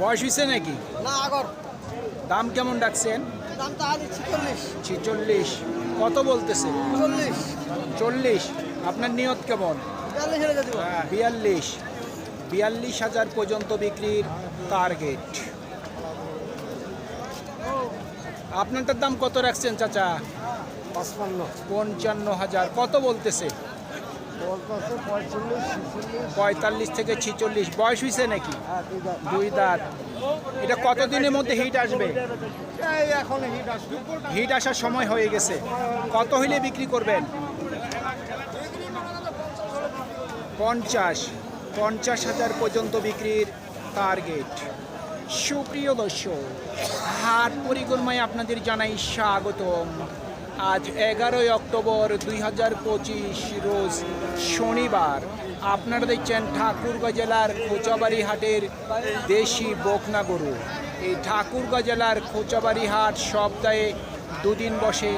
বয়স হয়েছে নাকি? না আগর। দাম কেমন ডাকছেন? দাম ছিচল্লিশ। ছিচল্লিশ। কত বলতেছে? চল্লিশ। চল্লিশ। আপনার নিয়ত কেমন? বিয়াল্লিশ বিয়াল্লিশ। বিয়াল্লিশ হাজার পর্যন্ত বিক্রির টার্গেট আপনারটার দাম কত রাখছেন চাচা? পঞ্চান্ন হাজার। কত বলতেছে? পঁয়তাল্লিশ থেকে ছিচল্লিশ। বয়স হয়েছে নাকি? দুই দাঁত। এটা কতদিনের মধ্যে হিট আসবে? এখন হিট আসবে হিট আসার সময় হয়ে গেছে। কত হইলে বিক্রি করবেন? পঞ্চাশ। পঞ্চাশ হাজার পর্যন্ত বিক্রির টার্গেট সুপ্রিয় দর্শক হাট পরিক্রমায় আপনাদের জানাই স্বাগতম। আজ এগারোই অক্টোবর দুই হাজার পঁচিশ রোজ শনিবার। আপনারা দেখছেন ঠাকুরগাঁ জেলার খোঁচাবাড়ি হাটের দেশি বকনা গরু। এই ঠাকুরগাঁ জেলার খোঁচাবাড়ি হাট সপ্তাহে দুদিন বসে,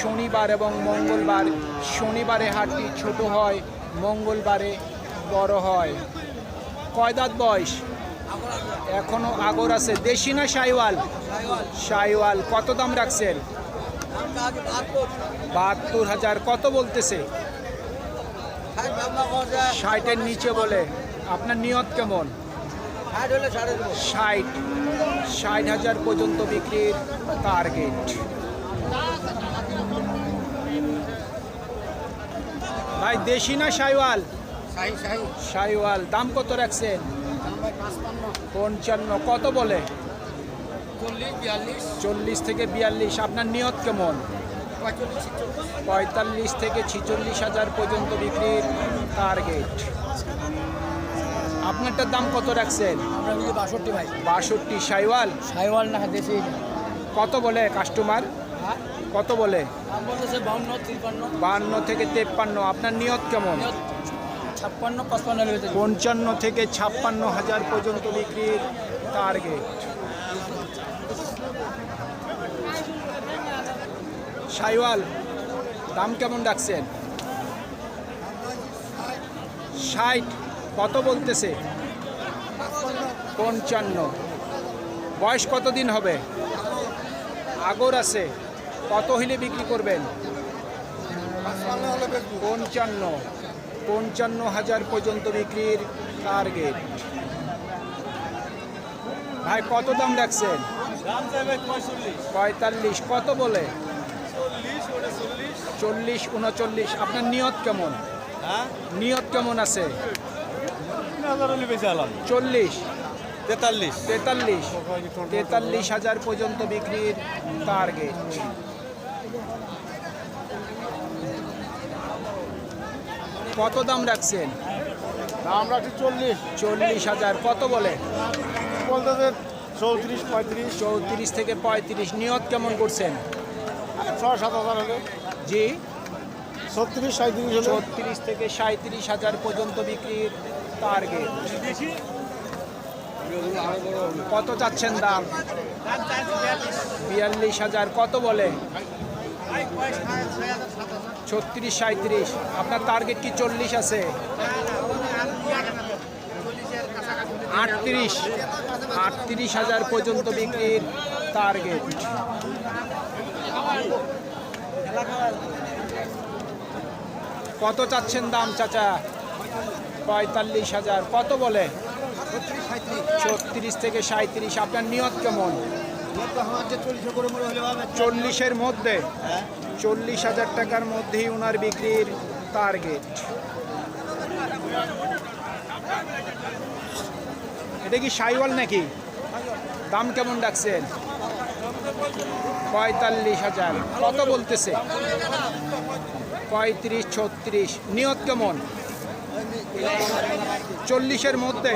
শনিবার এবং মঙ্গলবার। শনিবারে হাটটি ছোট হয়, মঙ্গলবারে বড় হয়। কয় দাঁত বয়স? এখনও আগর আছে। দেশি না সাইওয়াল সাইওয়াল কত দাম রাখছেন? বাহাত্তর হাজার কত বলতেছে? ষাটের নিচে বলে। আপনার নিয়ত কেমন? ষাট। ষাট হাজার পর্যন্ত বিক্রির টার্গেট ভাই দেশি না সাইওয়াল? সাইওয়াল। দাম কত রাখছেন? পঞ্চান্ন। কত বলে? চল্লিশ থেকে বিয়াল্লিশ। আপনার নিয়ত কেমন? পঁয়তাল্লিশ থেকে ছিচল্লিশ হাজার পর্যন্ত বিক্রির টার্গেট আপনারটার দাম কত রাখছেন? বাষট্টি ভাই। বাষট্টি। সাইওয়াল? সাইওয়াল না দেশি। কত বলে কাস্টমার হ্যাঁ? কত বলে? বাহান্ন থেকে তেপ্পান্ন। আপনার নিয়ত কেমন? ছাপ্পান্ন পঞ্চান্ন থেকে ছাপ্পান্ন হাজার পর্যন্ত বিক্রির টার্গেট সাইওয়াল দাম কেমন ডাকছেন ষাট, কত বলতেছে? পঞ্চান্ন। বয়স কতদিন হবে? আগর আছে, কত হইলে বিক্রি করবেন? পঞ্চান্ন। পঞ্চান্ন হাজার পর্যন্ত বিক্রির টার্গেট ভাই, কত দাম রাখছেন? পঁয়তাল্লিশ। কত বলে? চল্লিশ উনচল্লিশ। আপনার নিয়ত কেমন? নিয়ত কেমন আছে? চল্লিশ। তেতাল্লিশ। তেতাল্লিশ। তেতাল্লিশ হাজার পর্যন্ত বিক্রির টার্গেট কত দাম রাখছেন? দাম রাখছি চল্লিশ। চল্লিশ হাজার। কত বলে? চৌত্রিশ পঁয়ত্রিশ। চৌত্রিশ থেকে পঁয়ত্রিশ। নিয়ত কেমন করছেন? ছয় সাত হাজার হলে। জি। ছত্রিশ সাঁত্রিশ হলে। ছত্রিশ থেকে সাঁত্রিশ হাজার পর্যন্ত বিক্রির টার্গেট কত চাচ্ছেন দাম? বিয়াল্লিশ হাজার। কত বলে? ছত্রিশ সাঁত্রিশ আপনার টার্গেট কি চল্লিশ আছে? আটত্রিশ। আটত্রিশ হাজার পর্যন্ত বিক্রির টার্গেট কত চাচ্ছেন দাম, চাচা? পঁয়তাল্লিশ হাজার। কত বলে? ছত্রিশ থেকে সাঁত্রিশ আপনার নিয়ত কেমন? চল্লিশের মধ্যে। চল্লিশ হাজার টাকার মধ্যেই ওনার বিক্রির টার্গেট এটা কি সাইওয়াল নাকি? দাম কেমন ডাকছেন? পঁয়তাল্লিশ হাজার। কত বলতেছে? পঁয়ত্রিশ, ছত্রিশ। নিয়ত কেমন? চল্লিশের মধ্যে?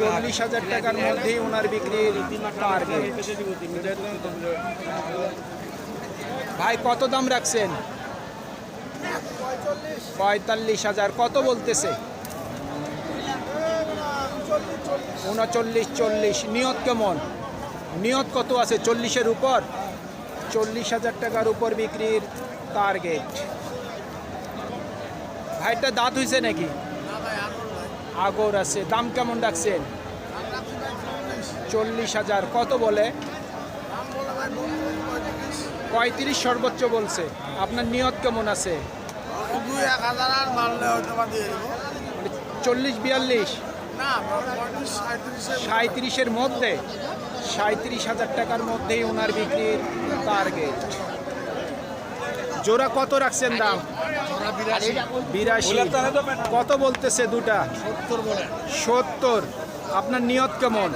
চল্লিশ হাজার টাকার মধ্যেই ওনার বিক্রির ভাই, কত দাম রাখছেন? পঁয়তাল্লিশ হাজার। কত বলতেছে? উনচল্লিশ, চল্লিশ। নিয়ত কেমন? নিয়ত কত আছে? চল্লিশের উপর? চল্লিশ হাজার টাকার উপর বিক্রির টার্গেট ভাইটা দাঁত হয়েছে নাকি? আগর আছে। দাম কেমন রাখছেন? চল্লিশ হাজার। কত বলে? পঁয়ত্রিশ সর্বোচ্চ বলছে। আপনার নিয়ত কেমন আছে? মানে চল্লিশ, বিয়াল্লিশ? সাঁত্রিশের মধ্যে? সাঁত্রিশ হাজার টাকার মধ্যেই ওনার বিক্রির টার্গেট জোড়া কত রাখছেন দাম? বিরাশি। কত বলতেছে দুটা? সত্তর। আপনার নিয়ত কেমন?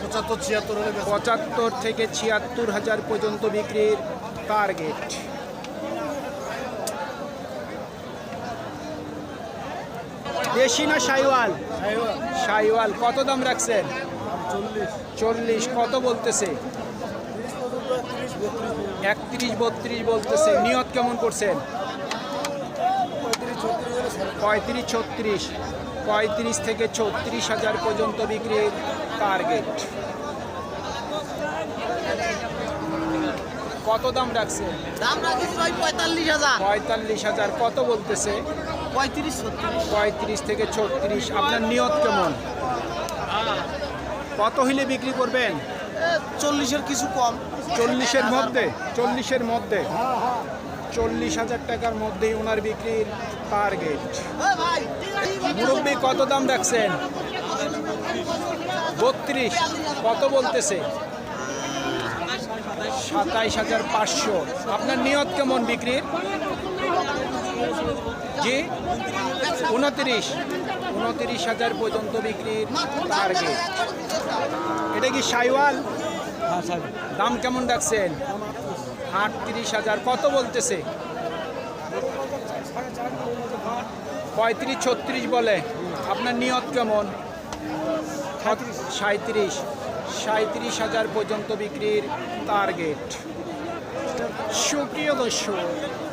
পঁচাত্তর ছিয়াত্তর পঁচাত্তর থেকে ছিয়াত্তর হাজার পর্যন্ত বিক্রির টার্গেট দেশি না সাইওয়াল। সাইওয়াল। কত দাম রাখছেন? চল্লিশ। কত বলতেছে? একত্রিশ বত্রিশ বলতেছে। নিয়ত কেমন করছেন? পঁয়ত্রিশ ছত্রিশ। পঁয়ত্রিশ থেকে ছত্রিশ হাজার পর্যন্ত বিক্রির টার্গেট কত দাম রাখছে? দাম ভাই পঁয়তাল্লিশ হাজার। পঁয়তাল্লিশ হাজার কত বলতেছে? পঁয়ত্রিশ পঁয়ত্রিশ থেকে ছত্রিশ। আপনার নিয়ত কেমন? কত হইলে বিক্রি করবেন? চল্লিশের কিছু কম। চল্লিশের মধ্যে চল্লিশের মধ্যে। চল্লিশ হাজার টাকার মধ্যেই ওনার বিক্রির টার্গেট মুরব্বী কত দাম রাখছেন? বত্রিশ কত বলতেছে? সাতাইশ হাজার পাঁচশো। আপনার নিয়ত কেমন বিক্রির? জি? উনত্রিশ। উনত্রিশ হাজার পর্যন্ত বিক্রির টার্গেট এটা কি সাইওয়াল? দাম কেমন রাখছেন? আটত্রিশ হাজার। কত বলতেছে? পঁয়ত্রিশ ছত্রিশ বলে। আপনার নিয়ত কেমন? সাঁত্রিশ। সাঁত্রিশ। হাজার পর্যন্ত বিক্রির টার্গেট সুপ্রিয় দর্শক